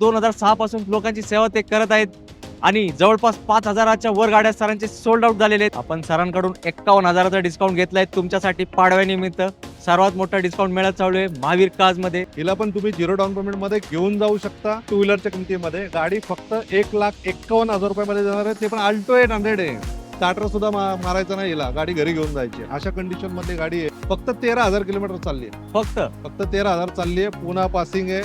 दोन हजार सहा पासून लोकांची सेवा ते करत आहेत. आणि जवळपास पाच हजाराच्या वर गाड्या सरांचे सोल्ड आउट झालेले आहेत. आपण सरांकडून एक्कावन्न हजाराचा डिस्काउंट घेतलाय. तुमच्यासाठी पाडव्यानिमित्त सर्वात मोठा डिस्काउंट मिळत चालू आहे महावीर काजमध्ये हिला पण तुम्ही झिरो डाऊन पेमेंटमध्ये घेऊन जाऊ शकता. टू व्हीलरच्या किमतीमध्ये. गाडी फक्त एक लाख एक्कावन्न हजार रुपयामध्ये देणार आहे. ते पण अल्टो एट हंड्रेड आहे. स्टार्टर सुद्धा मारायचं नाही हिला. गाडी घरी घेऊन जायची अशा कंडिशनमध्ये गाडी आहे. फक्त तेरा हजार किलोमीटर चालली आहे. फक्त? फक्त तेरा हजार चालली आहे. पुन्हा पासिंग आहे.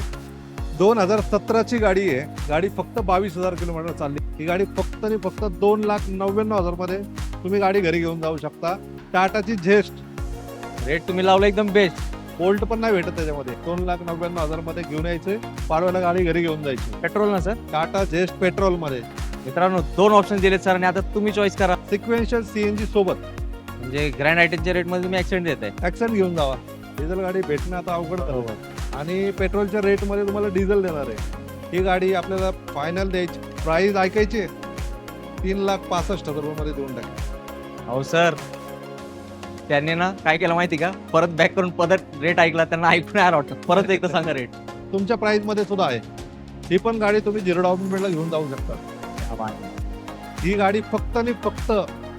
दोन हजार सतराची गाडी आहे. गाडी फक्त बावीस हजार किलोमीटर चालली. ही गाडी फक्त आणि फक्त दोन लाख नव्याण्णव हजारमध्ये तुम्ही गाडी घरी घेऊन जाऊ शकता. टाटाची झेस्ट. रेट तुम्ही लावला एकदम बेस्ट बोल्ट पण नाही भेटत त्याच्यामध्ये. दोन लाख नव्याण्णव हजारमध्ये घेऊन यायचे. पाडव्याला गाडी घरी घेऊन जायची. पेट्रोल ना सर टाटा झेस्ट पेट्रोलमध्ये मित्रांनो दोन ऑप्शन दिलेत सर आणि आता तुम्ही चॉईस करा. सिक्वेन्शियल सीएनजी सोबत. म्हणजे ग्रँड आयटनच्या रेटमध्ये तुम्ही ऍक्सिडेंट देत आहे ऍक्सेंट घेऊन जावा. डिझेल गाडी भेटणं आता अवघड झालं. आणि पेट्रोलच्या रेटमध्ये तुम्हाला डिझेल देणार आहे. ही गाडी आपल्याला फायनल द्यायची. प्राइस ऐकायची तीन लाख पासष्ट हजार रुपयामध्ये देऊन टाक हो सर. त्यांनी ना काय केलं माहिती का? परत बॅक करून परत रेट ऐकला त्यांना ऐकून यायला वाटतं परत एकदा सांगा रेट तुमच्या प्राइसमध्ये सुद्धा आहे. ही पण गाडी तुम्ही झिरो डाऊन पेमेंटला घेऊन जाऊ शकता. ही गाडी फक्त आणि फक्त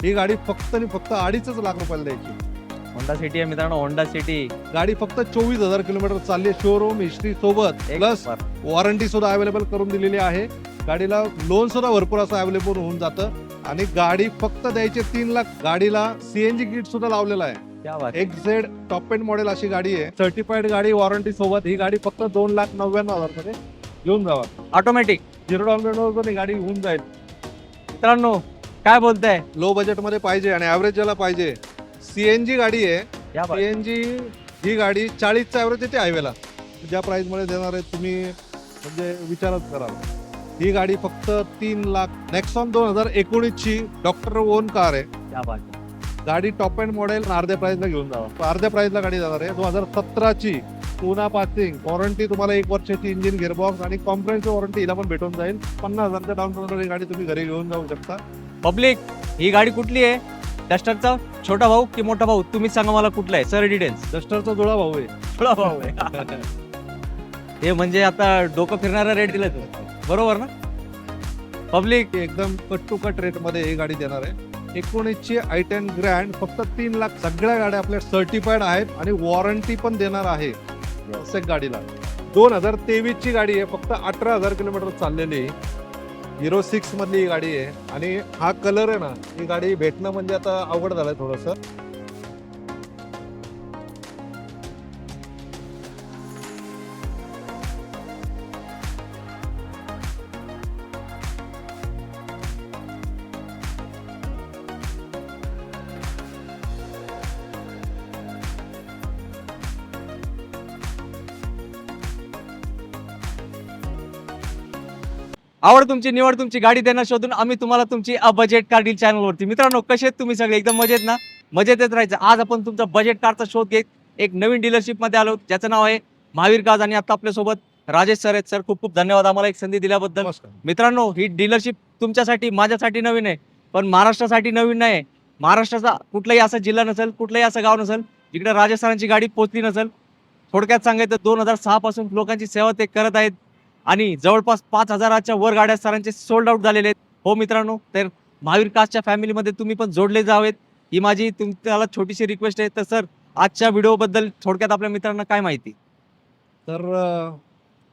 ही गाडी फक्त आणि फक्त अडीचच लाख रुपयाला द्यायची. होंडा सिटी आहे मित्रांनो होंडा सिटी. गाडी फक्त चोवीस हजार किलोमीटर चालली आहे. शोरूम हिस्ट्री सोबत प्लस वॉरंटी सुद्धा अवेलेबल करून दिलेली आहे. गाडीला लोन सुद्धा भरपूर असं अवेलेबल होऊन जातं. आणि गाडी फक्त द्यायचे तीन लाख. गाडीला सीएनजी किट सुद्धा लावलेला आहे. क्या बात एक झेड टॉप एंड मॉडेल अशी गाडी आहे. सर्टिफाईड गाडी वॉरंटी सोबत ही गाडी फक्त दोन लाख नव्याण्णव हजारमध्ये घेऊन जावा. ऑटोमॅटिक झिरो डाऊन पेमेंटवर पण ही गाडी होऊन जाईल. मित्रांनो काय बोलताय? लो बजेटमध्ये पाहिजे आणि ऍव्हरेज ज्याला पाहिजे सीएनजी गाडी आहे. या बात. सीएनजी ही गाडी चाळीसचा ॲव्हरेज येते हायवेला ज्या प्राइसमध्ये देणार आहे तुम्ही म्हणजे विचारच कराल. ही गाडी फक्त तीन लाख नेक्सॉन दोन हजार एकोणीसची डॉक्टर ओन कार आहे. आहे. गाडी टॉप अँड मॉडेल अर्ध्या प्राइसला घेऊन जावा. अर्ध्या प्राइसला गाडी जाणार आहे. दोन हजार सतराची पुन्हा पासिंग वॉरंटी तुम्हाला एक वर्षाची इंजिन गिअरबॉक्स आणि कॉम्प्रेन्सिव्ह वॉरंटी हिला पण भेटून जाईल. पन्नास हजारच्या डाऊन पेमेंटवर ही गाडी तुम्ही घरी घेऊन जाऊ शकता. पब्लिक ही गाडी कुठली आहे? डस्टरचा छोटा भाऊ की मोठा भाऊ तुम्हीच सांगा मला कुठला आहे? सर डिटेल्स डस्टरचा जुळा भाऊ आहे. छोटा भाऊ आहे. हे म्हणजे आता डोकं फिरणारा रेट दिलं बरोबर ना? पब्लिक एकदम कट टू कट रेटमध्ये ही गाडी देणार आहे. एकोणीसची आय टेन ग्रँड फक्त तीन लाख सगळ्या गाड्या आपल्या सर्टिफाईड आहेत आणि वॉरंटी पण देणार आहे. प्रत्येक गाडीला. दोन हजार तेवीस ची गाडी आहे फक्त अठरा हजार किलोमीटर चाललेली. हिरो सिक्स मधली ही गाडी आहे. आणि हा कलर आहे ना ही गाडी भेटणं म्हणजे आता अवघड झालंय थोडंसं. आवड तुमची निवड तुमची गाडी देणं शोधून आम्ही तुम्हाला तुमची बजेट कार डील चॅनलवरती मित्रांनो कसे आहेत तुम्ही सगळे? एकदम मजेत ना? मजेत येत राहायचं. आज आपण तुमचा बजेट कारचा शोध घेत एक नवीन डीलरशिपमध्ये आलो. ज्याचं नाव आहे महावीर काज आणि आता आपल्यासोबत राजेश सर आहेत. सर खूप खूप धन्यवाद आम्हाला एक संधी दिल्याबद्दल. नमस्कार. मित्रांनो ही डीलरशिप तुमच्यासाठी माझ्यासाठी नवीन आहे. पण महाराष्ट्रासाठी नवीन नाही महाराष्ट्राचा कुठलाही असा जिल्हा नसेल कुठलंही असं गाव नसेल जिकडे राजेश सरांची गाडी पोहोचली नसेल थोडक्यात सांगायचं दोन हजार सहा पासून लोकांची सेवा ते करत आहेत. आणि जवळपास पाच हजाराच्या वर गाड्या सरांचे सोल्ड आउट झालेले आहेत. हो मित्रांनो तर महावीर कास्टच्या फॅमिलीमध्ये तुम्ही पण जोडले जावेत. ही माझी तुम्हाला छोटीशी रिक्वेस्ट आहे. तर सर आजच्या व्हिडिओबद्दल थोडक्यात आपल्या मित्रांना काय माहिती? तर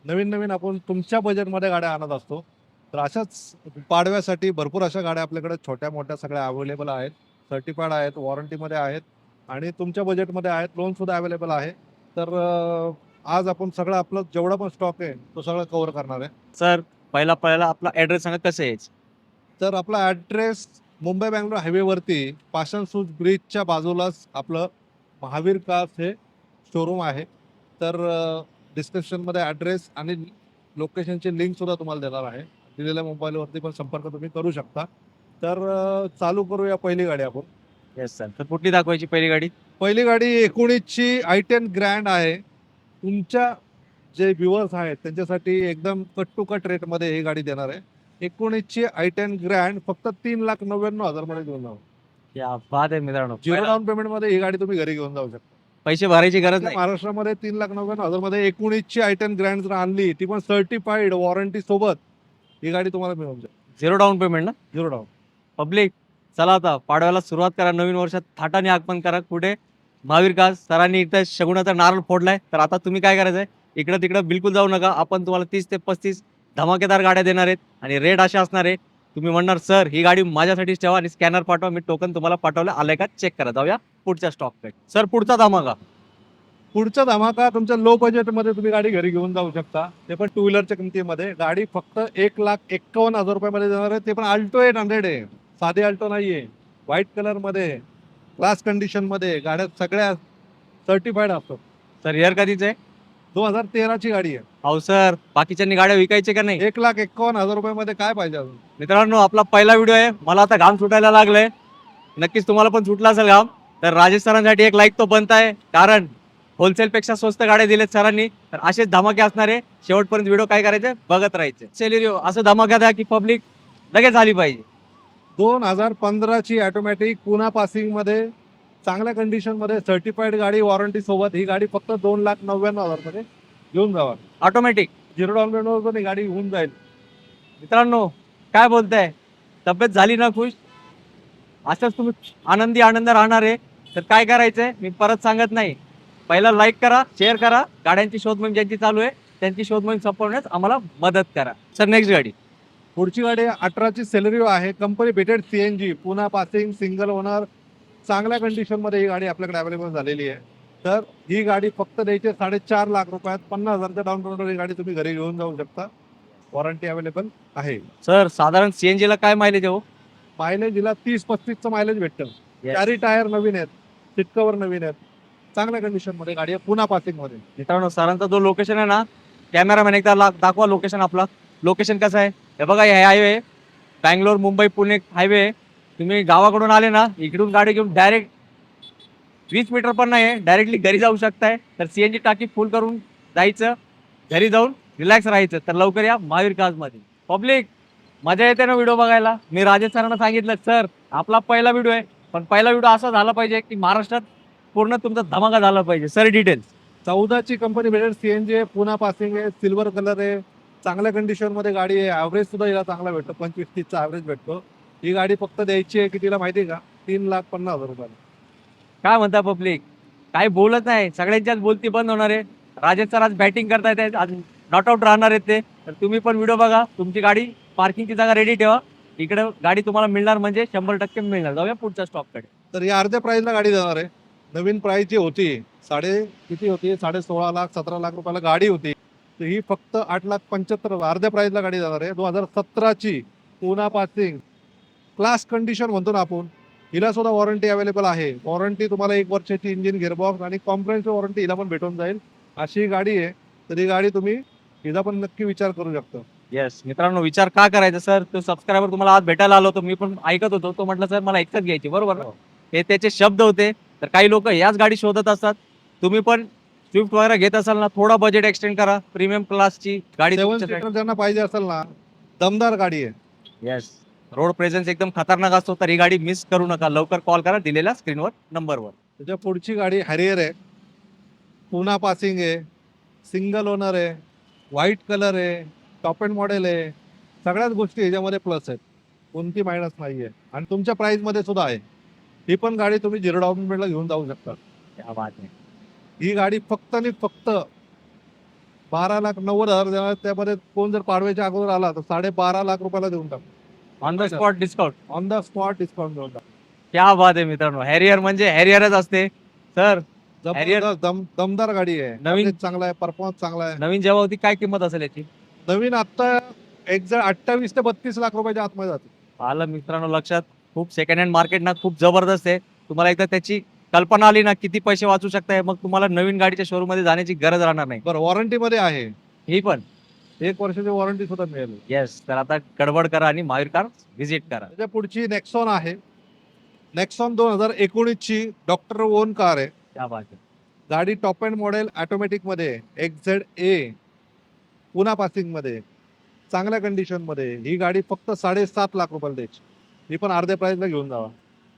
नवीन नवीन आपण तुमच्या बजेटमध्ये गाड्या आणत असतो. तर अशाच पाडव्यासाठी भरपूर अशा गाड्या आपल्याकडे छोट्या मोठ्या सगळ्या अवेलेबल आहेत. सर्टिफाईड आहेत वॉरंटीमध्ये आहेत आणि तुमच्या बजेटमध्ये आहेत लोनसुद्धा अवेलेबल आहे. तर आज आपण सगळं आपलं जेवढा पण स्टॉक आहे तो सगळं कव्हर करणार आहे. सर पहिला पहिला आपला ऍड्रेस सांगा कसं यायचं तर आपला ॲड्रेस मुंबई बँगलोर हायवेवरती पाषाण सूज ब्रिजच्या बाजूलाच आपलं महावीर कास हे शोरूम आहे. तर डिस्क्रिप्शनमध्ये ॲड्रेस आणि लोकेशनची लिंक सुद्धा तुम्हाला देणार आहे. दिलेल्या मोबाईलवरती पण संपर्क तुम्ही करू शकता. तर अं, चालू करूया पहिली गाडी आपण. येस सर तर कुठली दाखवायची पहिली गाडी? पहिली गाडी एकोणीसची आय टेन ग्रँड आहे. तुमच्या जे व्ह्युअर्स आहेत त्यांच्यासाठी एकदम कट टू कट रेटमध्ये ही गाडी देणार आहे. एकोणीसची आय टेन ग्रँड फक्त तीन लाख नव्याण्णव हजारमध्ये घेऊन जाऊ. या बाद आहे मित्रांनो. झिरो डाऊन पेमेंटमध्ये ही गाडी तुम्ही घरी घेऊन जाऊ शकता. पैसे भरायची गरज नाही. महाराष्ट्रामध्ये तीन लाख नव्याण्णव हजारमध्ये एकोणीसची आयटन ग्रँड जर आणली ती पण सर्टिफाईड वॉरंटी सोबत ही गाडी तुम्हाला मिळून जाईल. झिरो डाऊन पेमेंट ना? झिरो डाऊन पब्लिक चला आता पाडव्याला सुरुवात करा. नवीन वर्षात थाटाने आगमन करा. कुठे? महावीर कास सरांनी इथं शगुनाचा नारळ फोडलाय. तर आता तुम्ही काय करायचंय? इकडं तिकडं बिलकुल जाऊ नका. आपण तुम्हाला तीस ते पस्तीस धमाकेदार गाड्या देणार आहेत आणि रेट असे असणार आहे. तुम्ही म्हणणार सर ही गाडी माझ्यासाठीच ठेवा आणि स्कॅनर पाठवा. मी टोकन तुम्हाला पाठवलं. आलंय का? चेक करा. जाऊया पुढच्या स्टॉककडे सर पुढचा धमाका. पुढचा धमाका तुमच्या लो बजेटमध्ये तुम्ही गाडी घरी घेऊन जाऊ शकता. ते पण टू व्हीलरच्या किमतीमध्ये. गाडी फक्त एक लाख एक्कावन्न हजार रुपयामध्ये देणार आहे. ते पण अल्टो एट हंड्रेड आहे. साधे अल्टो नाहीये. व्हाईट कलरमध्ये क्लास कंडिशनमध्ये गाड्या सगळ्या सर्टिफाईड असतात. सर एअर कधीच आहे? दोन हजार तेराची गाडी आहे. अहो सर बाकीच्यांनी गाड्या विकायच्या का नाही? एक लाख एक्कावन्न हजार रुपयामध्ये काय पाहिजे अजून? मित्रांनो आपला पहिला व्हिडिओ आहे. मला आता घाम सुटायला लागलंय. नक्कीच तुम्हाला पण सुटला असेल घाम. तर राजेश सरांसाठी एक लाईक तो बनत आहे. कारण होलसेल पेक्षा स्वस्त गाड्या दिलेत सरांनी. तर असेच धमाके असणार. आहे शेवटपर्यंत व्हिडिओ काय करायचे? बघत राहायचे. सेलेरिओ असं धमाका द्या की पब्लिक लगेच आली पाहिजे. दोन हजार पंधराची ऑटोमॅटिक पुन्हा पासिंगमध्ये चांगल्या कंडिशनमध्ये सर्टिफाईड गाडी वॉरंटी सोबत ही गाडी फक्त दोन लाख नव्याण्णव हजारमध्ये घेऊन जावा. ऑटोमॅटिक झिरो डाऊन पेमेंटवर पण ही गाडी होऊन जाईल. मित्रांनो काय बोलताय? तब्येत झाली ना खुश? असंच तुम्ही आनंदी आनंद राहणार आहे. तर काय करायचंय? मी परत सांगत नाही. पहिला लाईक करा शेअर करा. गाड्यांची शोध मोहीम ज्यांची चालू आहे त्यांची शोध मोहीम संपवण्यास आम्हाला मदत करा. सर नेक्स्ट गाडी. पुढची गाडी अठराची सेलरिओ आहे. कंपनी भेटेड सीएनजी पुन्हा पासिंग सिंगल ओनर चांगल्या कंडिशनमध्ये ही गाडी आपल्याकडे अवेलेबल झालेली आहे. तर ही गाडी फक्त द्यायची साडेचार लाख रुपयात. पन्नास हजारच्या डाऊन पेमेंटवर ही गाडी तुम्ही घरी घेऊन जाऊ शकता. वॉरंटी अवेलेबल आहे. सर साधारण सीएनजी ला काय माहिती हो? मायलेज हिला तीस पस्तीसचं मायलेज भेटतं. चारी टायर नवीन आहेत. सीट कव्हर नवीन आहेत. चांगल्या कंडिशनमध्ये गाडी आहे. पुन्हा पासिंगमध्ये. मित्रांनो सरांचा जो लोकेशन आहे ना कॅमेरामॅन एकदा दाखवा लोकेशन आपला. लोकेशन कसं आहे? हे बघा हे हायवे बँगलोर मुंबई पुणे हायवे तुम्ही गावाकडून आले ना इकडून गाडी घेऊन डायरेक्ट वीस मीटर पण नाही डायरेक्टली घरी जाऊ शकताय. तर सीएनजी टाकी फुल करून जायचं घरी जाऊन रिलॅक्स राहायचं. तर लवकर या महावीर काजमध्ये पब्लिक मजा येते ना व्हिडिओ बघायला. मी राजेश सरांना सांगितलं सर आपला पहिला व्हिडिओ आहे. पण पहिला व्हिडिओ असा झाला पाहिजे की महाराष्ट्रात पूर्ण तुमचा धमाका झाला पाहिजे. सर डिटेल्स चौदाची कंपनी भेटेल. सीएनजी आहे पुन्हा पासिंग आहे सिल्वर कलर आहे. चांगल्या कंडिशनमध्ये गाडी आहे. ॲव्हरेज सुद्धा हिला चांगला भेटतो. पंचवीस तीसचा ॲव्हरेज भेटतो. ही गाडी फक्त द्यायची आहे कितीला माहिती आहे का? तीन लाख पन्नास हजार रुपयाला. काय म्हणता पब्लिक? काही बोलत नाही. सगळ्यांच्याच बोलती बंद होणार आहे. राजेश सर आज बॅटिंग करतायत. आज नॉट आउट राहणार आहेत ते. तर तुम्ही पण व्हिडिओ बघा. तुमची गाडी पार्किंगची जागा रेडी ठेवा. इकडे गाडी तुम्हाला मिळणार म्हणजे शंभर टक्के मिळणार. जाऊया पुढच्या स्टॉककडे तर ही अर्ध्या प्राईजला गाडी देणार आहे. नवीन प्राईज जी होती साडे किती होती? साडे सोळा लाख सतरा लाख रुपयाला गाडी होती. तर ही फक्त आठ लाख पंच्याहत्तर अर्ध्या प्राईजला गाडी जाणार आहे. दोन हजार सतराची पुन्हा पासिंग क्लास कंडिशन म्हणतो ना आपण हिला सुद्धा वॉरंटी अवेलेबल आहे. वॉरंटी तुम्हाला एक वर्षाची इंजिन गिअरबॉक्स आणि कॉम्प्रेन्सिव्ह वॉरंटी हिला पण भेटून जाईल. अशी ही गाडी आहे. तर ही गाडी तुम्ही हिचा पण नक्की विचार करू शकता. येस मित्रांनो विचार का करायचा सर तो सबस्क्रायबर तुम्हाला आज भेटायला आलो होतो. मी पण ऐकत होतो. तो म्हटलं सर मला एकच घ्यायची. बरोबर? हो. हे त्याचे शब्द होते. तर काही लोक याच गाडी शोधत असतात. तुम्ही पण स्विफ्ट वगैरे घेत असाल ना थोडा बजेट एक्सटेंड करा. प्रीमियम क्लासची गाडी सेवन तुमच्यासाठी- सीटर ज्यांना पाहिजे असेल ना दमदार गाडी आहे. येस रोड प्रेझेन्स एकदम खतरनाक असतो तर ही गाडी मिस करू नका. लवकर कॉल करा दिलेल्या स्क्रीनवर नंबरवर त्याच्या पुढची गाडी हॅरियर आहे. पुन्हा पासिंग आहे. सिंगल ओनर आहे. व्हाईट कलर आहे. टॉप अँड मॉडेल आहे. सगळ्याच गोष्टी ह्याच्यामध्ये प्लस आहेत. कोणती मायनस नाही आहे आणि तुमच्या प्राईसमध्ये सुद्धा आहे. ही पण गाडी तुम्ही झिरो डाऊन पेमेंटला घेऊन जाऊ शकता. बात आहे. ही गाडी फक्त आणि फक्त बारा लाख नव्वद हजार देणार त्यामध्ये कोण जर पाडव्याच्या अगोदर आला तर साडे बारा लाख रुपयाला देऊन टाकू. On the spot discount on the spot discount देऊन टाकू. क्या बात आहे मित्रांनो. हॅरियर म्हणजे हॅरियरच असते. सर Harrier- जबरदस्त दम दमदार गाडी आहे. नवीन- Average चांगला आहे परफॉर्मन्स चांगला आहे. नवीन जेव्हा होती काय किंमत असेल याची? नवीन आता एक्झॅक्ट अठ्ठावीस ते बत्तीस लाख रुपयाच्या आतमध्ये जाते. आलं मित्रांनो लक्षात. खूप सेकंड हँड मार्केट ना खूप जबरदस्त आहे. तुम्हाला एकदा त्याची कल्पना आली ना किती पैसे वाचू शकताय मग तुम्हाला नवीन गाडीच्या शोरूममध्ये जाण्याची गरज राहणार नाही. बरं वॉरंटी मध्ये आहे. ही पण. एक वर्षाची वॉरंटी सुद्धा मिळेल. येस तर आता गडबड करा आणि महावीर कार व्हिजिट करा. त्याच्या पुढची नेक्सॉन आहे. नेक्सॉन दोन हजार एकोणीस ची डॉक्टर ओन कार आहे आहे गाडी टॉप अँड मॉडेल ऑटोमॅटिकमध्ये एक्झेड ए पुन्हा पासिंगमध्ये चांगल्या कंडिशनमध्ये ही गाडी फक्त साडेसात लाख रुपयाला द्यायची. ही पण अर्ध्या प्राइसला घेऊन जावा.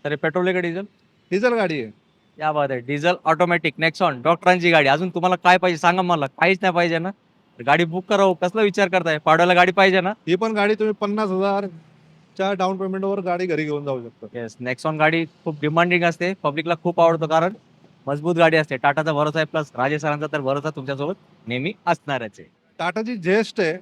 तर पेट्रोल का डिझेल डिझेल गाडी आहे. या बात आहे. डिझेल ऑटोमॅटिक नेक्सॉन डॉक्टरांची गाडी. अजून तुम्हाला काय पाहिजे सांगा मला. काहीच नाही पाहिजे ना. गाडी बुक करावं कसला विचार करताय? पाडव्याला गाडी पाहिजे ना? ही पण गाडी तुम्ही पन्नास हजारच्या डाऊन पेमेंटवर गाडी घरी घेऊन जाऊ शकता. येस नेक्सॉन गाडी खूप डिमांडिंग असते. पब्लिकला खूप आवडतं कारण मजबूत गाडी असते. टाटाचा भरोसा आहे. प्लस राजेश सरांचा तर भरोसा तुमच्यासोबत नेहमी असणारच आहे. टाटाची जेस्ट आहे.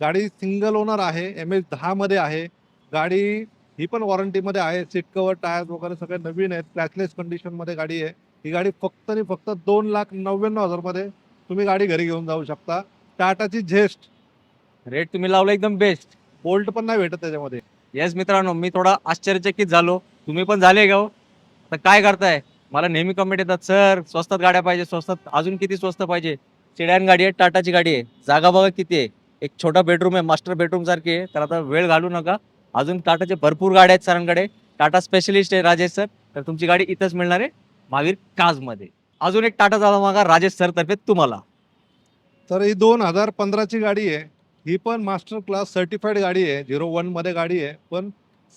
गाडी सिंगल ओनर आहे. एम एच दहा मध्ये आहे. गाडी ही पण वॉरंटीमध्ये आहे. सीट कवर टायर वगैरे सगळे नवीन आहेत. क्रॅचलेस कंडिशनमध्ये गाडी आहे. ही गाडी फक्त आणि फक्त दोन लाख नव्याण्णव हजारमध्ये तुम्ही गाडी घरी घेऊन जाऊ शकता. टाटाची झेस्ट. रेट तुम्ही लावला एकदम बेस्ट बोल्ट पण नाही भेटत त्याच्यामध्ये. येस मित्रांनो मी थोडा आश्चर्यचकित झालो. तुम्ही पण झाले का हो? तर काय करताय? मला नेहमी कमेंट येतात सर स्वस्तात गाड्या पाहिजे स्वस्तात अजून किती स्वस्त पाहिजे? सिडॅन गाडी आहे टाटाची गाडी आहे. जागा बघा किती आहे. एक छोटा बेडरूम आहे मास्टर बेडरूम सारखी आहे. तर आता वेळ घालू नका. अजून टाटाचे भरपूर गाड्या आहेत सरांकडे. टाटा स्पेशलिस्ट आहे राजेश सर. तर तुमची गाडी इथंच मिळणार आहे महावीर काजमध्ये. अजून एक टाटा झाला मागा राजेश सर तर्फे तुम्हाला. तर ही दोन हजार पंधराची गाडी आहे. ही पण मास्टर क्लास सर्टिफाईड गाडी आहे. झिरो वनमध्ये गाडी आहे. पण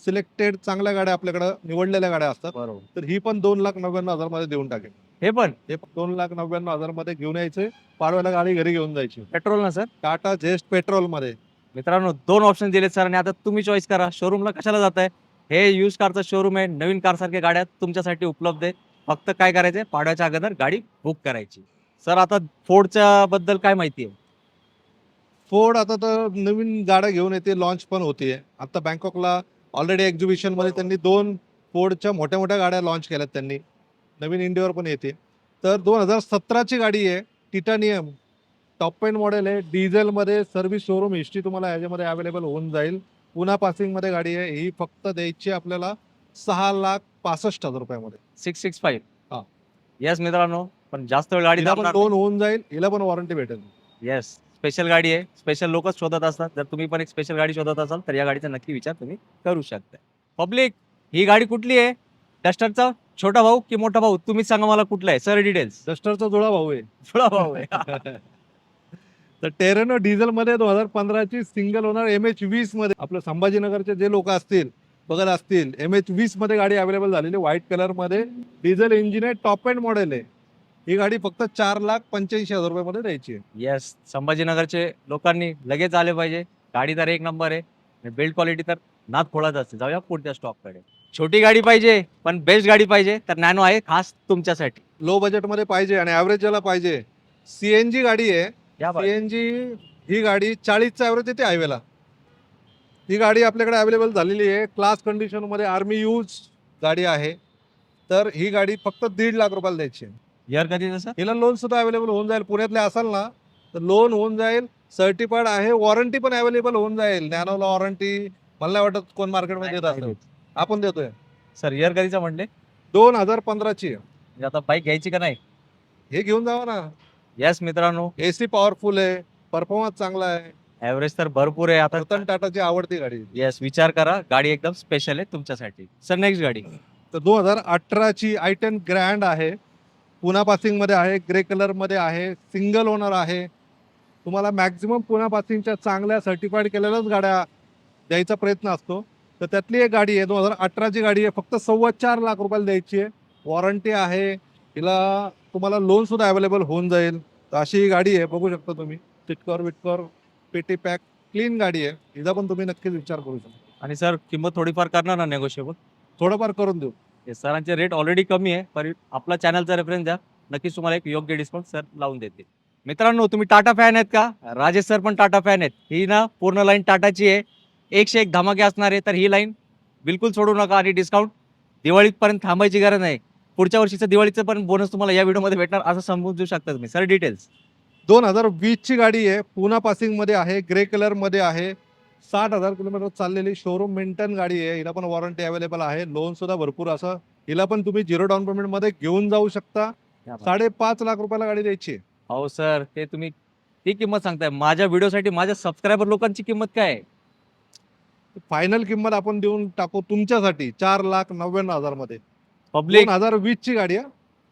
सिलेक्टेड चांगल्या गाड्या आपल्याकडे निवडलेल्या गाड्या असतात. बरोबर. तर ही पण दोन लाख नव्याण्णव हजारमध्ये देऊन टाकेल. हे पण? हे पण दोन लाख नव्याण्णव हजारमध्ये घेऊन यायचे. पाडव्याला गाडी घरी घेऊन जायची. पेट्रोल ना सर? टाटा झेस्ट पेट्रोलमध्ये मित्रांनो दोन ऑप्शन दिलेत सर आणि आता तुम्ही चॉईस करा. शोरूमला कशाला जात आहे हे यूज कारचं शोरूम आहे. नवीन कार सारख्या गाड्या तुमच्यासाठी उपलब्ध आहे. फक्त काय करायचंय? पाडव्याच्या अगोदर गाडी बुक करायची. सर आता फोर्डच्या बद्दल काय माहिती आहे? फोर्ड आता तर नवीन गाड्या घेऊन येते. लॉन्च पण होतीये. आता बँकॉकला ऑलरेडी एक्झिबिशनमध्ये त्यांनी दोन फोर्डच्या मोठ्या मोठ्या गाड्या लॉन्च केल्यात त्यांनी. नवीन इंडियावर पण येते. तर दोन हजार सतराची गाडी आहे. टिटानियम टॉप एंड मॉडेल आहे. डिझेलमध्ये सर्व्हिस शोरूम हिस्ट्री तुम्हाला याच्यामध्ये अवेलेबल होऊन जाईल. पुन्हा पासिंगमध्ये गाडी आहे. ही फक्त द्यायची आपल्याला सहा लाख पासष्ट हजार रुपयामध्ये. सिक्स सिक्स हा. फाईव्ह येस मित्रांनो पण जास्त वेळ गाडी हिला पण दोन होऊन जाईल. हिला पण वॉरंटी भेटेल. येस स्पेशल गाडी आहे. स्पेशल लोकच शोधत असतात. जर तुम्ही पण एक स्पेशल गाडी शोधत असाल तर या गाडीचा नक्की विचार तुम्ही करू शकता. पब्लिक ही गाडी कुठली आहे? डस्टरचा छोटा भाऊ की मोठा भाऊ? तुम्हीच सांगा मला कुठला आहे. सर डिटेल्स डस्टरचा जुळा भाऊ आहे. छोटा भाऊ आहे. तर टेरेनो डिझेल मध्ये दोन हजार पंधराची सिंगल ओनर एम एच वीसमध्ये आपलं संभाजीनगरचे जे लोक असतील बघत असतील एम एच वीसमध्ये गाडी अवेलेबल झालेली व्हाईट कलरमध्ये डिझेल इंजिन आहे टॉप एंड मॉडेल आहे. ही गाडी फक्त चार लाख पंच्याऐंशी हजार रुपयामध्ये द्यायची आहे. येस संभाजीनगरचे लोकांनी लगेच आले पाहिजे. गाडी तर एक नंबर आहे. बिल्ड क्वालिटी तर नाद खोळाच असते. जाऊया पुढच्या स्टॉककडे छोटी गाडी पाहिजे पण बेस्ट गाडी पाहिजे तर नॅनो आहे खास तुमच्यासाठी. लो बजेटमध्ये पाहिजे आणि ॲव्हरेज ज्याला पाहिजे सीएनजी गाडी आहे. या सीएनजी ही गाडी चाळीसचा ॲव्हरेज येते हायवेला ही गाडी आपल्याकडे अवेलेबल झालेली आहे. क्लास कंडिशनमध्ये आर्मी यूज गाडी आहे. तर ही गाडी फक्त दीड लाख रुपयाला द्यायची आहे. इयर कधी तसं हिला लोन सुद्धा अवेलेबल होऊन जाईल. पुण्यातले असाल ना तर लोन होऊन जाईल. सर्टिफाईड आहे. वॉरंटी पण अवेलेबल होऊन जाईल. नॅनोला वॉरंटी मला नाही वाटत कोण मार्केटमध्ये देत असेल. आपण देतोय. सर इयर कधीचं म्हणले? दोन हजार पंधराची म्हणजे आता बाईक घ्यायची का नाही? हे घेऊन जावा ना. येस मित्रांनो. एसी पॉवरफुल आहे परफॉर्मन्स चांगला आहे. ॲव्हरेज तर भरपूर आहे. आता रतन टाटाची आवडती गाडी. येस विचार करा गाडी एकदम स्पेशल आहे तुमच्यासाठी. सर नेक्स्ट गाडी. तर दोन हजार अठराची आय टेन ग्रँड आहे. पुना पासिंगमध्ये आहे ग्रे कलरमध्ये आहे सिंगल ओनर आहे. तुम्हाला मॅक्झिमम पुना पासिंगच्या चांगल्या सर्टिफाईड केलेल्याच गाड्या द्यायचा प्रयत्न असतो. तर त्यातली एक गाडी आहे दोन हजार अठराची गाडी आहे. फक्त सव्वा चार लाख रुपयाला द्यायची आहे. वॉरंटी आहे. तिला तुम्हाला लोन सुद्धा अवेलेबल होऊन जाईल. तर अशी ही गाडी आहे बघू शकता तुम्ही. सिटकर विटकर पेटी पॅक क्लीन गाडी आहे. हिचा पण तुम्ही नक्कीच विचार करू शकता. आणि सर किंमत थोडीफार करणार ना नेगोशिएबल थोडंफार करून देऊ. हे सरांचे रेट ऑलरेडी कमी आहे पण आपला चॅनलचा रेफरन्स द्या. नक्कीच तुम्हाला एक योग्य डिस्काउंट सर लावून देतील. मित्रांनो तुम्ही टाटा फॅन आहेत का? राजेश सर पण टाटा फॅन आहेत. ही ना पूर्ण लाईन टाटाची आहे. एकशे एक धमाके असणार आहे तर ही लाईन बिलकुल सोडू नका. आणि डिस्काउंट दिवाळीपर्यंत थांबायची गरज नाही. पुढच्या वर्षीचं दिवाळीचं पण बोनस तुम्हाला या व्हिडिओमध्ये भेटणार असं समजू शकता तुम्ही. सर डिटेल्स दोन हजार वीसची गाडी आहे पुना पासिंगमध्ये आहे ग्रे कलरमध्ये आहे. साठ हजार किलोमीटर चाललेली शोरूम मेंटेन गाडी आहे हिला पण वॉरंटी अवेलेबल आहे. लोन सुद्धा भरपूर असं. हिला पण तुम्ही झिरो डाऊन पेमेंटमध्ये घेऊन जाऊ शकता. साडेपाच लाख रुपयाला गाडी द्यायची. हो सर ते तुम्ही ती किंमत सांगताय. माझ्या व्हिडिओसाठी माझ्या सबस्क्रायबर लोकांची किंमत काय आहे? फायनल किंमत आपण देऊन टाकू तुमच्यासाठी चार लाख नव्याण्णव हजारमध्ये. पब्लिक दोन हजार वीस ची गाडी आहे.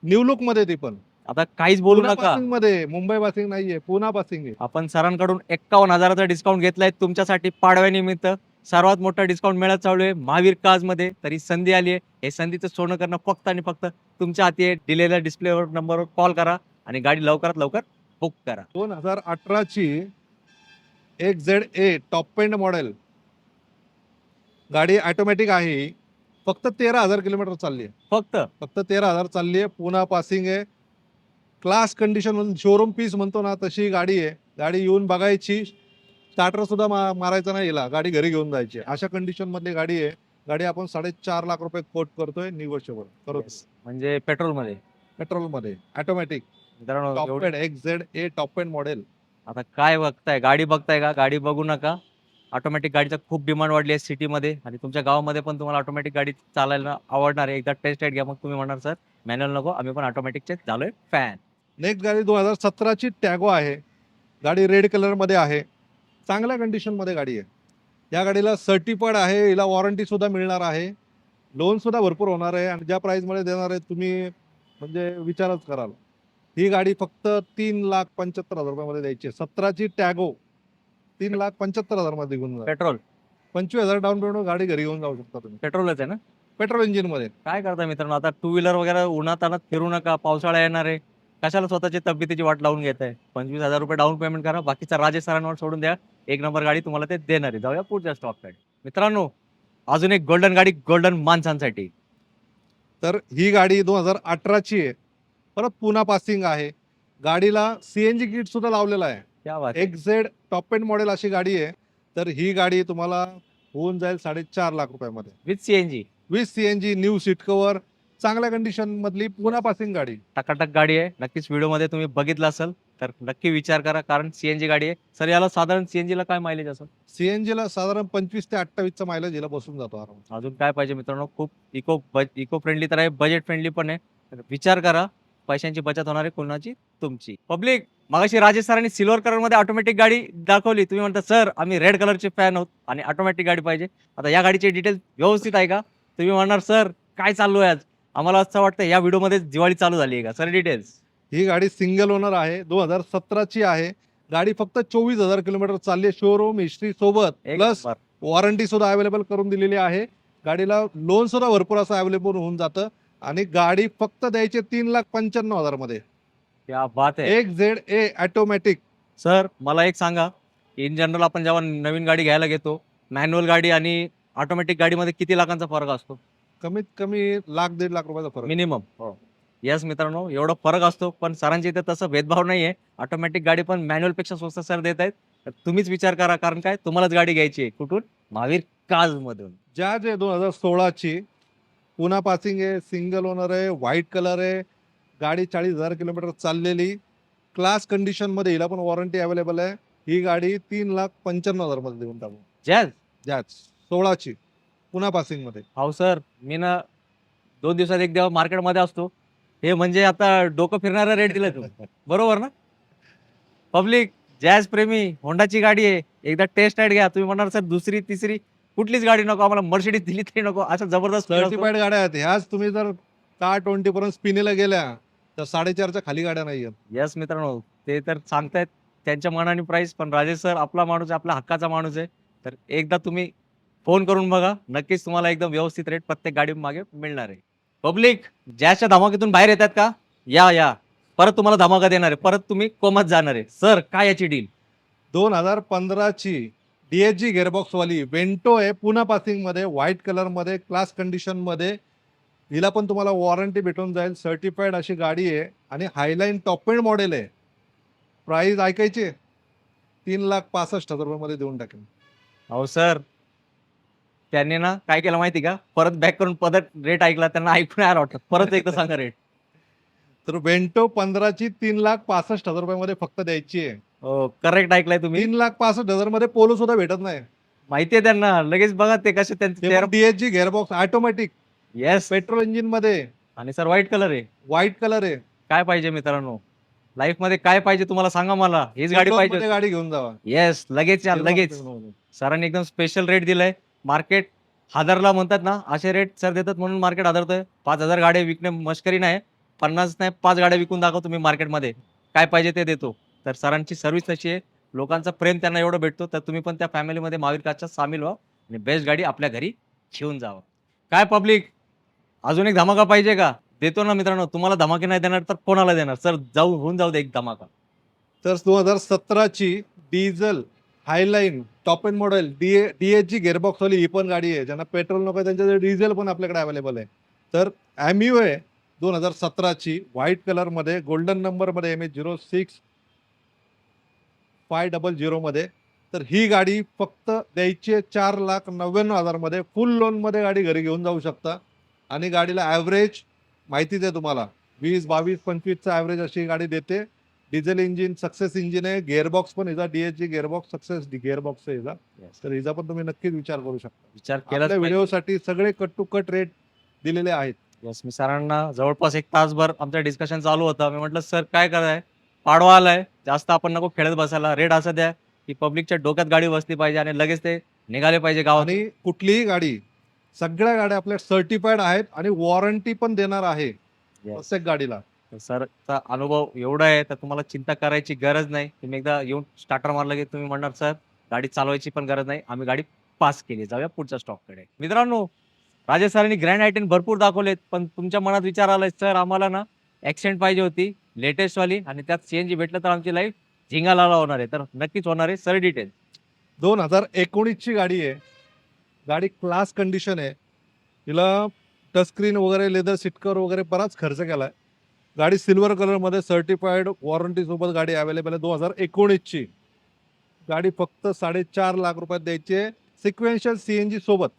न्यू लुकमध्ये ती पण. आता काहीच बोलू नका. पासिंगमध्ये मुंबई पासिंग नाहीये पुना पासिंग आहे. आपण सरांकडून एक्कावन्न हजाराचा डिस्काउंट घेतलाय तुमच्यासाठी पाडव्यानिमित्त सर्वात मोठा डिस्काउंट मिळत चालू आहे महावीर काजमध्ये तरी संधी आली आहे. हे संधीचं सोनं करणं फक्त आणि फक्त तुमच्या हाती आहे. दिलेल्या डिस्प्लेवर नंबरवर कॉल करा आणि गाडी लवकरात लवकर बुक करा. दोन हजार अठराची X Z A top end model गाडी ऑटोमॅटिक आहे. फक्त तेरा हजार किलोमीटर चालली आहे फक्त? फक्त तेरा हजार चालली आहे पुन्हा पासिंग आहे. क्लास कंडिशन शोरूम पीस म्हणतो ना तशी गाडी आहे. गाडी येऊन बघायची. स्टार्टर सुद्धा मा मारायचा नाही हिला. गाडी घरी घेऊन जायची. अशा कंडिशन मधली गाडी आहे. गाडी आपण साडेचार लाख रुपये कोट करतोय निगोशिएबल करतो म्हणजे पेट्रोलमध्ये पेट्रोलमध्ये ऑटोमॅटिक मित्रांनो टॉप एवढं- end X Z A top end model आता काय बघताय? गाडी बघताय का? गाडी बघू नका. ऑटोमॅटिक गाडीचा खूप डिमांड वाढली आहे सिटीमध्ये आणि तुमच्या गावामध्ये पण तुम्हाला ऑटोमॅटिक गाडी चालायला आवडणार आहे. एकदा टेस्ट राईड घ्या मग तुम्ही म्हणणार सर मॅन्युअल नको आम्ही पण ऑटोमॅटिकचे झालोय फॅन नेक्स्ट गाडी दोन हजार सतराची टॅगो आहे. गाडी रेड कलरमध्ये आहे. चांगल्या कंडिशनमध्ये गाडी आहे. या गाडीला सर्टिफाईड आहे हिला वॉरंटीसुद्धा मिळणार आहे. लोन सुद्धा भरपूर होणार आहे आणि ज्या प्राईजमध्ये देणार आहे तुम्ही म्हणजे विचारच कराल. ही गाडी फक्त तीन लाख पंच्याहत्तर हजार रुपयामध्ये द्यायची आहे. सतराची टॅगो तीन लाख पंच्याहत्तर हजारमध्ये घेऊन जा पेट्रोल. पंचवीस हजार डाऊन पेमेंट गाडी घरी घेऊन जाऊ शकता तुम्ही. पेट्रोलच आहे ना? पेट्रोल इंजिनमध्ये काय करता मित्रांनो आता टू व्हीलर वगैरे उन्हात आणत फिरू नका पावसाळा येणार आहे. कशाला स्वतःची तब्येतीची वाट लावून घेत आहे? पंचवीस हजार रुपये डाऊन पेमेंट करा बाकीचा राजेश सरांवर सोडून द्या. एक नंबर गाडी तुम्हाला ते देणार आहे. जाऊया पुढच्या स्टॉपकडे मित्रांनो अजून एक गोल्डन गाडी गोल्डन माणसांसाठी. तर ही गाडी दोन हजार अठराची आहे. परत पुन्हा पासिंग आहे. गाडीला सीएनजी किट सुद्धा लावलेला आहे. क्या बात एक झेड टॉप एंड मॉडेल अशी गाडी आहे. तर ही गाडी तुम्हाला होऊन जाईल साडेचार लाख रुपयामध्ये. With CNG with CNG new seat cover चांगल्या कंडिशन मधली पुन्हा पासिंग गाडी. टकाटक गाडी आहे. नक्कीच व्हिडिओमध्ये तुम्ही बघितलं असेल तर नक्की विचार करा कारण सीएनजी गाडी आहे. सर याला साधारण सीएनजी ला काय मायलेज असेल? सीएनजी ला साधारण पंचवीस ते अठ्ठावीसचा मायलेज हिला बसून जातो आराम अजून काय पाहिजे मित्रांनो? खूप इको इको फ्रेंडली तर आहे बजेट फ्रेंडली पण आहे. तर विचार करा पैशांची बचत होणार आहे कोणाची? तुमची. पब्लिक मागाशी राजेश सरांनी सिल्वर कलरमध्ये ऑटोमॅटिक गाडी दाखवली. तुम्ही म्हणता सर आम्ही रेड कलरचे फॅन आहोत आणि ऑटोमॅटिक गाडी पाहिजे. आता या गाडीचे डिटेल्स व्यवस्थित आहे का? तुम्ही म्हणणार सर काय चालू आहे आज? आम्हाला असं वाटतं या व्हिडिओमध्ये दिवाळी चालू झाली आहे का? सर डिटेल्स ही गाडी सिंगल ओनर आहे दोन हजार सतराची आहे. गाडी फक्त चोवीस हजार किलोमीटर चालली आहे शोरूम हिस्ट्री सोबत. प्लस वॉरंटी सुद्धा अवेलेबल करून दिलेली आहे. गाडीला लोन सुद्धा भरपूर असं अवेलेबल होऊन जातं. आणि गाडी फक्त द्यायची तीन लाख पंच्याण्णव हजारमध्ये क्या बात आहे. एक झेड ए ऑटोमॅटिक सर मला एक सांगा इन जनरल आपण जेव्हा नवीन गाडी घ्यायला घेतो मॅन्युअल गाडी आणि ऑटोमॅटिक गाडीमध्ये किती लाखांचा फरक असतो? कमीत कमी लाख दीड लाख रुपयाचा फरक. मिनिमम. येस मित्रांनो एवढा फरक असतो पण सरांच्या इथे तसं भेदभाव नाहीये. ऑटोमॅटिक गाडी पण मॅन्युअलपेक्षा स्वस्त सर देत आहेत. तर तुम्हीच विचार करा कारण काय तुम्हालाच गाडी घ्यायची आहे कुठून? महावीर काज मधून ज्या जे दोन हजार सोळाची पुन्हा पासिंग आहे सिंगल ओनर आहे व्हाईट कलर आहे गाडी चाळीस हजार किलोमीटर चाललेली. क्लास कंडिशनमध्ये हिला पण वॉरंटी अवेलेबल आहे. ही गाडी तीन लाख पंच्याण्णव हजारमध्ये देऊन टाकू. जॅज ज्याच सोळाची. पुन्हा पासिंगमध्ये. हो सर मी ना दोन दिवसात एक देवा मार्केटमध्ये असतो. हे म्हणजे आता डोकं फिरणारा रेट दिला तुम्ही बरोबर ना? पब्लिक जॅज प्रेमी होंडाची गाडी आहे. एकदा टेस्ट राईड घ्या. तुम्ही म्हणणार सर दुसरी तिसरी कुठलीच गाडी नको आम्हाला मर्सिडीज दिली तरी नको असं जबरदस्त. सर्टिफाईड गाड्या आहेत. ह्याच तुम्ही जर कार ट्वेंटी पर्यंत स्पिनीला गेल्या तर साडेचारच्या खाली गाड्या नाही आहेत येस मित्रांनो ते तर सांगतायत. त्यांच्या मनाने प्राइस पण राजेश सर आपला माणूस आहे आपला हक्काचा माणूस आहे. तर एकदा तुम्ही फोन करून बघा. नक्कीच तुम्हाला एकदम व्यवस्थित रेट प्रत्येक गाडी मागे मिळणार आहे. पब्लिक जॅसच्या धमाक्यातून बाहेर येतात का? या या. परत तुम्हाला धमाका देणार आहे. परत तुम्ही कोमात जाणार आहे. सर काय याची डील दोन हजार पंधराची डीएचजी गेअरबॉक्स वाली वेंटो आहे. पुन्हा पासिंगमध्ये व्हाईट कलरमध्ये क्लास कंडिशनमध्ये. हिला पण तुम्हाला वॉरंटी भेटून जाईल. सर्टिफाईड अशी गाडी आहे. आणि हायलाईन टॉप एंड मॉडेल आहे. प्राइस ऐकायची तीन लाख पासष्ट हजार रुपयामध्ये देऊन टाकेन. हो सर त्यांनी ना काय केलं माहिती का? परत बॅक करून परत रेट ऐकला त्यांना ऐकून यायला वाटलं परत एकदा सांगा रेट तर वेंटो पंधराची तीन लाख पासष्ट हजार रुपयामध्ये फक्त द्यायची आहे. हो करेक्ट ऐकलाय तुम्ही. तीन लाख पासष्ट हजारमध्ये पोलो सुद्धा भेटत नाही. माहितीये त्यांना. लगेच बघा ते कसे त्यांचे DHG gearbox automatic yes petrol इंजिनमध्ये. आणि सर व्हाईट कलर आहे. व्हाईट कलर आहे. काय पाहिजे मित्रांनो? लाईफमध्ये काय पाहिजे तुम्हाला सांगा मला. हीच गाडी पाहिजे. गाडी घेऊन जावा. येस लगेच या लगेच. सरांनी एकदम स्पेशल रेट दिलाय. मार्केट हजारला म्हणतात ना असे रेट सर देतात म्हणून मार्केट हादरतोय. पाच हजार गाड्या विकणे मस्करी नाही. पन्नास नाही पाच गाड्या विकून दाखव तुम्ही मार्केटमध्ये काय पाहिजे ते देतो. तर सरांची सर्व्हिस तशी आहे. लोकांचा प्रेम त्यांना एवढं भेटतो तर तुम्ही पण त्या फॅमिलीमध्ये महावीर सामील व्हा आणि बेस्ट गाडी आपल्या घरी घेऊन जावं. काय पब्लिक अजून एक धमाका पाहिजे का? देतो ना मित्रांनो तुम्हाला धमाके नाही देणार तर कोणाला देणार? सर जाऊ होऊन जाऊ दे एक धमाका. तर दोन हजार सतराची diesel Highline top end model D D H G गेअरबॉक्सवाली ही पण गाडी आहे ज्यांना पेट्रोल नको आहे त्यांच्याकडे डिझेल पण आपल्याकडे अवेलेबल आहे. तर ॲम्यू आहे दोन हजार सतराची व्हाईट कलरमध्ये गोल्डन नंबरमध्ये M H zero six five double झिरोमध्ये तर ही गाडी फक्त द्यायची चार लाख नव्याण्णव हजारमध्ये. फुल लोनमध्ये गाडी घरी घेऊन जाऊ शकता. आणि गाडीला ॲव्हरेज माहितीच आहे तुम्हाला. वीस बावीस पंचवीसचा ॲव्हरेज अशी गाडी देते. डिझेल इंजिन सक्सेस इंजिन आहे. गिअरबॉक्स पण हिचा डीएचजी गिअरबॉक्स सक्सेस गिअरबॉक्स आहे हिचा. तर हिचा पण तुम्ही नक्कीच विचार करू शकता. विचार आपल्या केला व्हिडिओसाठी सगळे कट टू कट रेट दिलेले आहेत. यस मी सरांना जवळपास एक तासभर आमचं डिस्कशन चालू होतं. मी म्हटलं सर काय कराय पाडवा आलाय. जास्त आपण नको खेळत बसायला. रेट असं द्या की पब्लिकच्या डोक्यात गाडी बसली पाहिजे आणि लगेच ते निघाले पाहिजे गावात. आणि कुठलीही गाडी सगळ्या गाड्या आपल्या सर्टिफाईड आहेत आणि वॉरंटी पण देणार आहे प्रत्येक गाडीला. सरचा अनुभव एवढा आहे तर तुम्हाला चिंता करायची गरज नाही. तुम्ही एकदा येऊन स्टार्टर मारलं की तुम्ही म्हणणार सर गाडी चालवायची पण गरज नाही. आम्ही गाडी पास केली. जाऊया पुढच्या स्टॉककडे मित्रांनो राजेश सरांनी ग्रँड आयटेन भरपूर दाखवलेत पण तुमच्या मनात विचार आलाय सर आम्हाला ना ॲक्सेंट पाहिजे होती लेटेस्ट वाली आणि त्यात सीएनजी भेटलं तर आमची लाईफ झिंगालाला होणार आहे. तर नक्कीच होणार आहे. सर डिटेल दोन हजार एकोणीसची गाडी आहे. गाडी क्लास कंडिशन आहे. तिला टचस्क्रीन वगैरे लेदर सीटकर वगैरे बराच खर्च केलाय. गाडी सिल्वर कलरमध्ये सर्टिफाईड वॉरंटी सोबत गाडी अवेलेबल आहे दोन हजार एकोणीसची. गाडी फक्त साडेचार लाख रुपयात द्यायची आहे. सिक्वेन्शियल सीएनजी सोबत.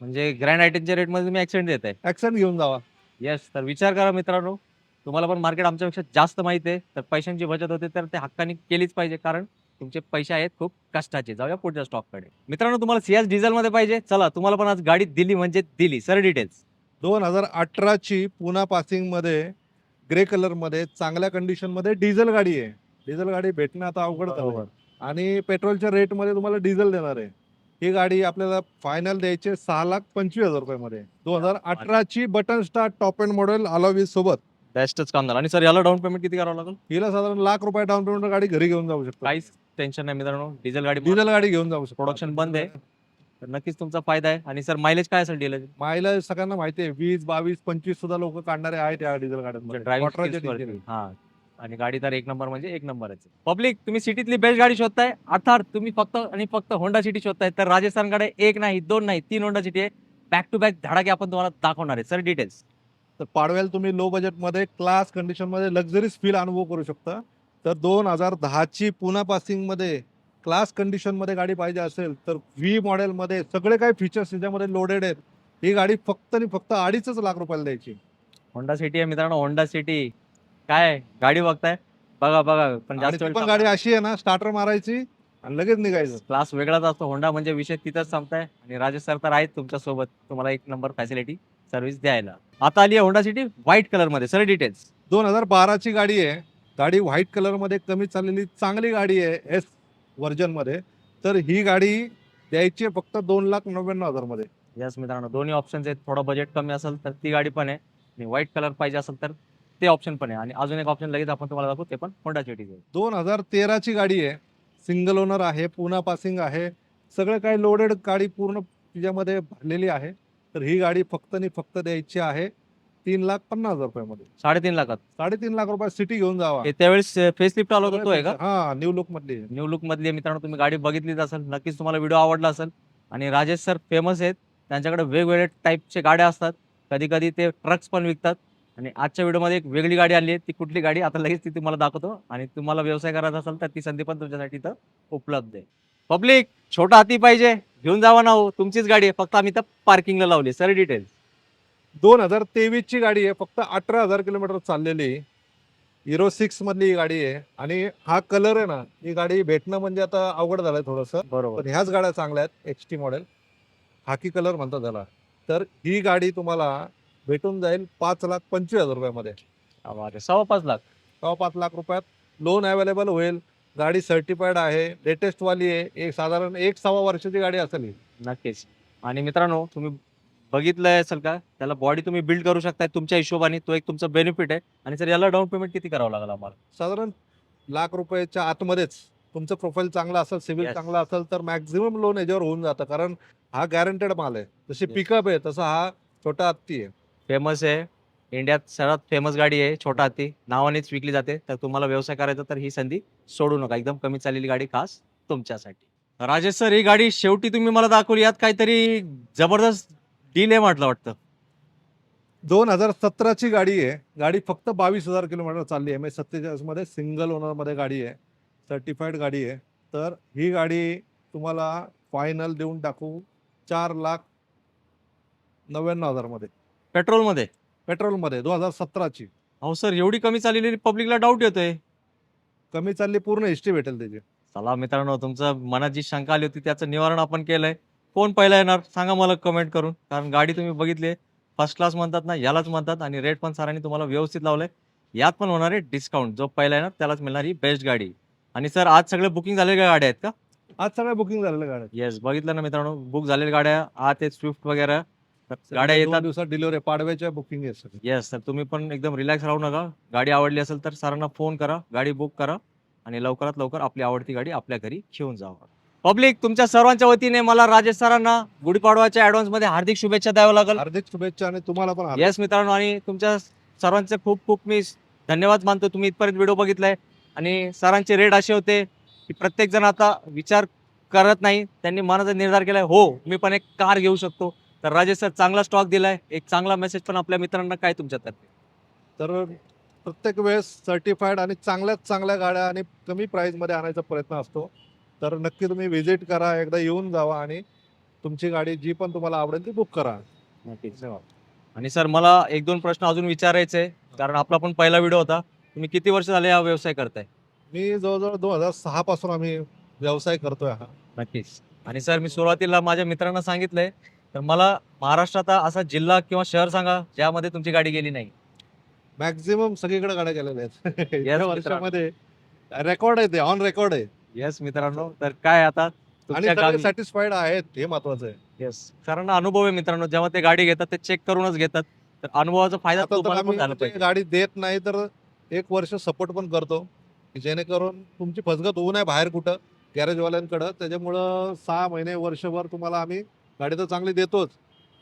म्हणजे ग्रँड आयटेनच्या रेटमध्ये तुम्ही ॲक्सेंट देत आहे ऍक्सेंट घेऊन जावा. येस तर विचार करा मित्रांनो. तुम्हाला पण मार्केट आमच्यापेक्षा जास्त माहिती आहे. तर पैशांची बचत होते तर ते हक्काने केलीच पाहिजे. कारण तुमचे पैसे आहेत खूप कष्टाचे. जाऊया पुढच्या स्टॉककडे मित्रांनो तुम्हाला सियास डिझेलमध्ये पाहिजे. चला तुम्हाला पण आज गाडी दिली म्हणजे दिली. सर डिटेल्स दोन हजार अठराची पुना पासिंगमध्ये ग्रे कलरमध्ये चांगल्या कंडिशनमध्ये डिझेल गाडी आहे. डिझेल गाडी भेटणं आता अवघड. आणि पेट्रोलच्या रेटमध्ये तुम्हाला डिझेल देणार आहे. ही गाडी आपल्याला फायनल द्यायची सहा लाख पंचवीस हजार रुपयामध्ये. दोन हजार अठराची button start top end model alloys सोबत. बेस्टच काम झालं. आणि सर याला डाऊन पेमेंट किती करावं लागेल? हिला साधारण लाख रुपये डाऊन पेमेंट गाडी घरी घेऊन जाऊ शकतो काहीच टेन्शन नाही मित्रांनो. डिझेल गाडी डिझेल गाडी घेऊन जाऊ शकतो प्रोडक्शन बंद आहे. तर नक्कीच तुमचा फायदा आहे. आणि सर मायलेज काय असेल डिलर मायला सगळ्यांना माहिती आहे. वीस बावीस पंचवीस सुद्धा लोक काढणारे आहेत या डिझेल गाड्यांमध्ये. हा. आणि गाडी तर एक नंबर म्हणजे एक नंबर आहे पब्लिक तुम्ही सिटीतली बेस्ट गाडी शोधताय. अर्थात तुम्ही फक्त आणि फक्त होंडा सिटी शोधताय. तर राजस्थानकडे एक नाही दोन नाही तीन होंडा सिटी आहे. बॅक टू बॅक धडाके आपण तुम्हाला दाखवणार आहे. सर डिटेल्स तर पाडव्याला तुम्ही लो बजेटमध्ये क्लास कंडिशनमध्ये लक्झरीज फील अनुभव करू शकता. तर दोन हजार दहाची पुना पासिंगमध्ये क्लास कंडिशनमध्ये गाडी पाहिजे असेल तर व्ही मॉडेलमध्ये सगळे काही फीचर्स त्याच्यामध्ये लोडेड आहेत. ही गाडी फक्त आणि फक्त अडीचच लाख रुपयाला द्यायची. होंडा सिटी आहे मित्रांनो होंडा सिटी काय? गाडी बघताय? बघा बघा पण आणि जास्त ती वेळ पण गाडी अशी आहे ना स्टार्टर मारायची आणि लगेच निघायचं. क्लास वेगळाच असतो. होंडा म्हणजे विषय तिथंच संपताय. आणि राजेश सर तर आहेत तुमच्यासोबत तुम्हाला एक नंबर फॅसिलिटी सर्व्हिस द्यायला. आता आली आहे होंडा सिटी व्हाईट कलरमध्ये. सर डिटेल्स दोन हजार बाराची गाडी आहे. गाडी व्हाईट कलरमध्ये कमी चाललेली चांगली गाडी आहे एस व्हर्जनमध्ये तर ही गाडी द्यायची आहे फक्त दोन लाख नव्याण्णव हजारमध्ये. यस मित्रांनो दोन्ही ऑप्शन्स आहेत. थोडं बजेट कमी असेल तर ती गाडी पण आहे. आणि व्हाईट कलर पाहिजे असेल तर ते ऑप्शन पण आहे. आणि अजून एक ऑप्शन लगेच आपण तुम्हाला दाखवू ते पण होंडा सिटी आहे दोन हजार तेराची गाडी आहे. सिंगल ओनर आहे पुना पासिंग आहे. सगळं काही लोडेड गाडी पूर्ण तिच्यामध्ये भरलेली आहे. तर ही गाडी फक्त आणि फक्त द्यायची आहे तीन लाख पन्नास हजार रुपयामध्ये. साडेतीन लाखात. साडेतीन लाख रुपये सिटी घेऊन जावा. हे त्यावेळेस फेस लिफ्ट आलो होतो आहे का? हा न्यू लुक मधली. आहे. न्यू लुक मधली आहे. मित्रांनो तुम्ही गाडी बघितलीच असेल. नक्कीच तुम्हाला व्हिडिओ आवडला असेल. आणि राजेश सर फेमस आहेत. त्यांच्याकडे वेगवेगळे टाईपचे गाड्या असतात. कधी कधी ते ट्रक्स पण विकतात. आणि आजच्या व्हिडिओमध्ये एक वेगळी गाडी आली आहे. ती कुठली गाडी? आता लगेच ती तुम्हाला दाखवतो. आणि तुम्हाला व्यवसाय करायचा असेल तर ती संधी पण तुमच्यासाठी इथं उपलब्ध आहे. पब्लिक छोटा हाती पाहिजे. घेऊन जावा ना हो तुमचीच गाडी आहे. फक्त आम्ही तर पार्किंगला लावली सर डिटेल्स दोन हजार तेवीस ची गाडी आहे. फक्त अठरा हजार किलोमीटर चाललेली. हिरो सिक्स मधली ही गाडी आहे. आणि हा कलर आहे ना ही गाडी भेटणं म्हणजे आता अवघड झालंय थोडंसं. बरोबर. पण ह्याच गाड्या चांगल्या आहेत. X T model khaki colour म्हणतात त्याला. तर ही गाडी तुम्हाला भेटून जाईल पाच लाख पंचवीस हजार रुपयामध्ये. आहे. सव्वा पाच लाख. तेव्हा पाच लाख रुपयात. लोन अवेलेबल होईल. गाडी सर्टिफाईड आहे लेटेस्ट वाली आहे. एक साधारण एक सव्वा वर्षाची गाडी असेल ही. नक्कीच. आणि मित्रांनो तुम्ही बघितलंय असेल का? त्याला बॉडी तुम्ही बिल्ड करू शकताय तुमच्या हिशोबाने. तो एक तुमचा बेनिफिट आहे. आणि सर याला डाऊन पेमेंट किती करावं लागेल आम्हाला? साधारण लाख रुपयाच्या आतमध्येच तुमचं प्रोफाईल चांगला असेल सिव्हिल Yes. चांगला असेल तर मॅक्झिमम लोन याच्यावर होऊन जातं. कारण हा गॅरंटेड माल आहे. जशी Yes. पिकअप आहे तसा हा छोटा हत्ती आहे. फेमस आहे. इंडियात सर्वात फेमस गाडी आहे छोटा हत्ती नावानेच विकली जाते. तर तुम्हाला व्यवसाय करायचा तर ही संधी सोडू नका. एकदम कमी चाललेली गाडी खास तुमच्यासाठी. राजेश सर ही गाडी शेवटी तुम्ही मला दाखवली. यात काहीतरी जबरदस्त डील आहे म्हटलं वाटतं. दोन हजार सतराची गाडी आहे. गाडी फक्त बावीस हजार किलोमीटर चालली आहे. म्हणजे सत्तेचाळीसमध्ये सिंगल ओनरमध्ये गाडी आहे. सर्टिफाईड गाडी आहे. तर ही गाडी तुम्हाला फायनल देऊन टाकू चार लाख नव्याण्णव हजारमध्ये. पेट्रोलमध्ये? पेट्रोलमध्ये दोन हजार सतराची. अहो सर एवढी कमी चाललेली पब्लिकला डाऊट येतोय. कमी चालली पूर्ण हिस्ट्री भेटेल त्याची. चला मित्रांनो तुमचं मनात जी शंका आली होती त्याचं निवारण आपण केलंय. कोण पहिला येणार सांगा मला कमेंट करून. कारण गाडी तुम्ही बघितली फर्स्ट क्लास म्हणतात ना यालाच म्हणतात. आणि रेट पण सरांनी तुम्हाला व्यवस्थित लावलंय. यात पण होणार आहे डिस्काउंट जो पहिला येणार त्यालाच मिळणार ही बेस्ट गाडी. आणि सर आज सगळे बुकिंग झालेल्या गाड्या आहेत का? आज सगळ्या बुकिंग झालेल्या गाड्या येस बघितलं ना मित्रांनो बुक झालेल्या गाड्या आज ते स्विफ्ट वगैरे. गाड्या येतात. दिवसात डिलिव्हरी पाडव्याच्या बुकिंग आहे सगळी. येस तर तुम्ही पण एकदम रिलॅक्स राहू नका. गाडी आवडली असेल तर सरांना फोन करा गाडी बुक करा आणि लवकरात लवकर आपली आवडती गाडी आपल्या घरी घेऊन जावा. पब्लिक तुमच्या सर्वांच्या वतीने मला राजेश सरांना गुढीपाडवाच्या ऍडव्हान्समध्ये हार्दिक शुभेच्छा द्याव्या लागेल. हार्दिक शुभेच्छा आणि तुम्हाला पण हार्दिक येस मित्रांनो आणि तुमच्या सर्वांचे खूप खूप मी धन्यवाद मानतो. तुम्ही इथपर्यंत व्हिडिओ बघितलाय आणि सरांचे रेट असे होते की प्रत्येक जण आता विचार करत नाही. त्यांनी मनाचा निर्धार केलाय हो मी पण एक कार घेऊ शकतो. तर राजेश सर चांगला स्टॉक दिलाय. एक चांगला मेसेज पण आपल्या मित्रांना काय तुमच्यातर्फे? तर प्रत्येक वेळेस सर्टिफाईड आणि चांगल्यात चांगल्या गाड्या आणि कमी प्राईजमध्ये आणायचा प्रयत्न असतो. तर नक्की तुम्ही व्हिजिट करा एकदा येऊन जावा आणि तुमची गाडी जी पण तुम्हाला आवडेल ती बुक करा. नक्कीच. आणि सर मला एक दोन प्रश्न अजून विचारायचे. कारण आपला पण पहिला व्हिडिओ होता. तुम्ही किती वर्ष झाले हा व्यवसाय करताय? मी जवळजवळ दोन हजार सहा पासून आम्ही व्यवसाय करतोय हा. नक्कीच. आणि सर मी सुरुवातीला माझ्या मित्रांना सांगितलंय तर मला महाराष्ट्रात असा जिल्हा किंवा शहर सांगा ज्यामध्ये तुमची गाडी गेली नाही. मॅक्झिमम सगळीकडे गाड्या गेलेल्या आहेत. या मित्रांनो. वर्षामध्ये रेकॉर्ड आहे ते ऑन रेकॉर्ड आहे. येस मित्रांनो. तर काय आता? आणि तुमच्या सगळे गावी सॅटिस्फाईड आहेत हे महत्वाचं आहे. येस सरांना अनुभव आहे मित्रांनो जेव्हा ते गाडी घेतात ते चेक करूनच घेतात. तर अनुभवाचा फायदा आता तर तुम्हाला पण आम्ही झाला म्हणजे पाहिजे. गाडी देत नाही तर एक वर्ष सपोर्ट पण करतो. की जेणेकरून तुमची फसगत होऊ नये बाहेर कुठं गॅरेजवाल्यांकडं त्याच्यामुळं सहा महिने वर्षभर तुम्हाला आम्ही गाडी तर चांगली देतोच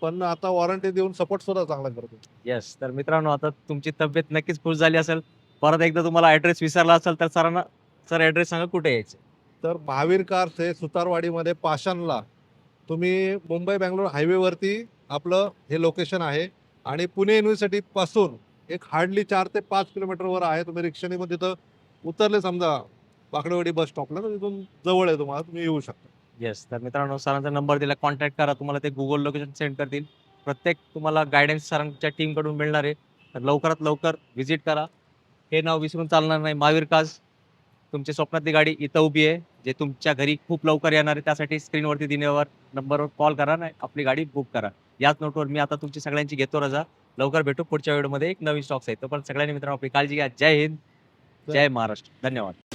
पण आता वॉरंटी देऊन सपोर्ट सुद्धा चांगला करतो. येस तर मित्रांनो आता तुमची तब्येत नक्कीच खुश झाली असेल. परत एकदा तुम्हाला ऍड्रेस विसरला असेल तर सरांना सर ऍड्रेस सांगा कुठे यायचं? तर महावीर कार्स हे सुतारवाडीमध्ये पाषाणला. तुम्ही मुंबई बँगलोर हायवेवरती आपलं हे लोकेशन आहे आणि पुणे युनिव्हर्सिटी पासून एक हार्डली चार ते पाच किलोमीटरवर आहे. तुम्ही रिक्षाने पण तिथं उतरले समजा वाकडेवाडी बस स्टॉपला तर तिथून जवळ आहे तुम्हाला तुम्ही येऊ शकता. येस तर मित्रांनो सरांचा नंबर दिला. कॉन्टॅक्ट करा. तुम्हाला ते गुगल लोकेशन सेंड करतील. प्रत्येक तुम्हाला गायडन्स सरांच्या टीमकडून मिळणार आहे. तर लवकरात लवकर व्हिजिट करा. हे नाव विसरून चालणार नाही. महावीर काज तुमच्या स्वप्नातली गाडी इथं उभी आहे जे तुमच्या घरी खूप लवकर येणार आहे. त्यासाठी स्क्रीनवरती दिल्यावर नंबरवर कॉल करा नाही आपली गाडी बुक करा. याच नोटवर मी आता तुमची सगळ्यांची घेतो रजा. लवकर भेटू पुढच्या व्हिडिओमध्ये एक नवीन स्टॉक्स आहे. तो पण सगळ्यांनी मित्रांनो आपली काळजी घ्या. जय हिंद. जय महाराष्ट्र. धन्यवाद.